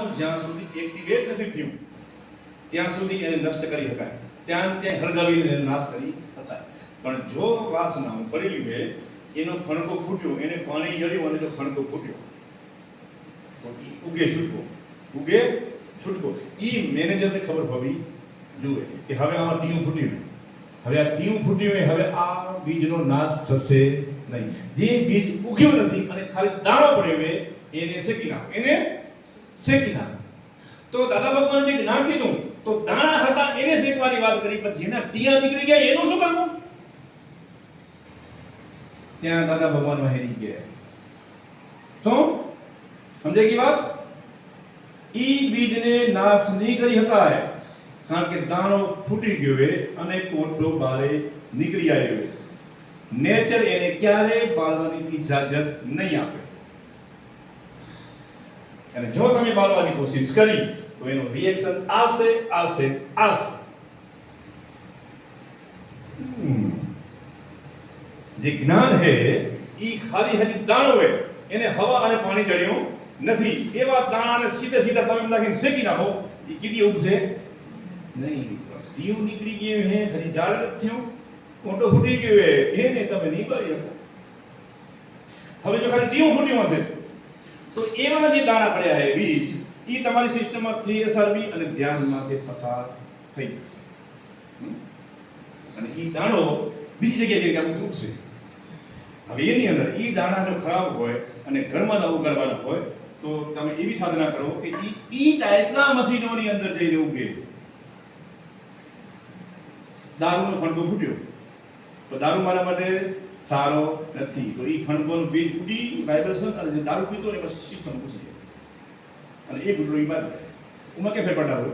જ્યાં સુધી એક્ટિવેટ નથી થયું, ત્યાં સુધી એને નષ્ટ કરી શકાય. ત્યાં ત્યાં હળગાવીને એનો નાશ કરી શકાય. પણ જો વાસના પડેલી હોય એનો ફણકો ફૂટ્યો, એને પાણી જળ્યું અને જો ફણકો ફૂટ્યો ઉગે છૂટકો ઉગે છૂટકો એ મેનેજરને ખબર હોવી જોઈએ કે હવે આમાં ટીયું ફૂટ્યું હવે આ ટીયું ફૂટ્યું હોય હવે આ બીજનો નાશ થશે નહીં. જે બીજ ઉગ્યો નથી અને ખાલી દાણો પડ્યો હોય, એને શેકી નાખો. એને શેકી તો દાદા ભગવાને જે જ્ઞાન કીધું, તો દાણા હતા એને શેકવાની વાત કરી, પણ જેના ટીયા નીકળી ગયા એનું શું કરવું? ત્યાં દાદા ભગવાન વહેરી ગયા. તો સમજાય ગઈ વાત? ઈ બીજને નાશ નહીં કરી શકાય, કારણ કે દાણો ફૂટી ગયો એ અને કોટો બારે નીકળી આવ્યો નેચર એને ક્યારે બાળવાની ઇજાજત નહીં આપે. અને જો તમે બાળવાની કોશિશ કરી, તો એનું રિએક્શન આવશે આવશે આવશે. જે જ્ઞાન હે, ઈ ખાલી હજી દાણો હે એને હવા અને પાણી જડ્યું નથી. એવા દાણાને સીધે સીધા તમે નાખીને શેકી નાખો. એ કીધી ઉગશે? નહીં. દીવ નીકળી ગયું હે હજી ઝાડ નથી થયું. મોટો ફૂટી ગયો હે. એને તમે નહીં કરી શકો. હવે જો ખાલી ટીયું ફૂટ્યું હશે તો એવા જે દાણા પડ્યા છે, બીજ એ તમારી સિસ્ટમમાં થ્રી એસઆરબી અને ધ્યાનમાંથી પસાર થઈ જશે? અને એ દાણો બીજી જગ્યાએ જગ્યા આમ હવે એની અંદર એ દાણા જો ખરાબ હોય અને ઘરમાં નવું કરવાનું હોય, તો તમે એવી સાધના કરો કે એ ઈ ટાઈપના મશીનોની અંદર જઈને ઉગે. દારૂનો ફંડો ફૂટ્યો. તો દારૂ મારા માટે સારો નથી. તો એ ફણકોનું બીજ ઉડી વાઇબ્રેશન અને જે દારૂ પીતો એમાં સિસ્ટમ ઘૂસી જાય. અને એ ગુટલો એ બાદ ઉમાં કે ફેરફાર હોય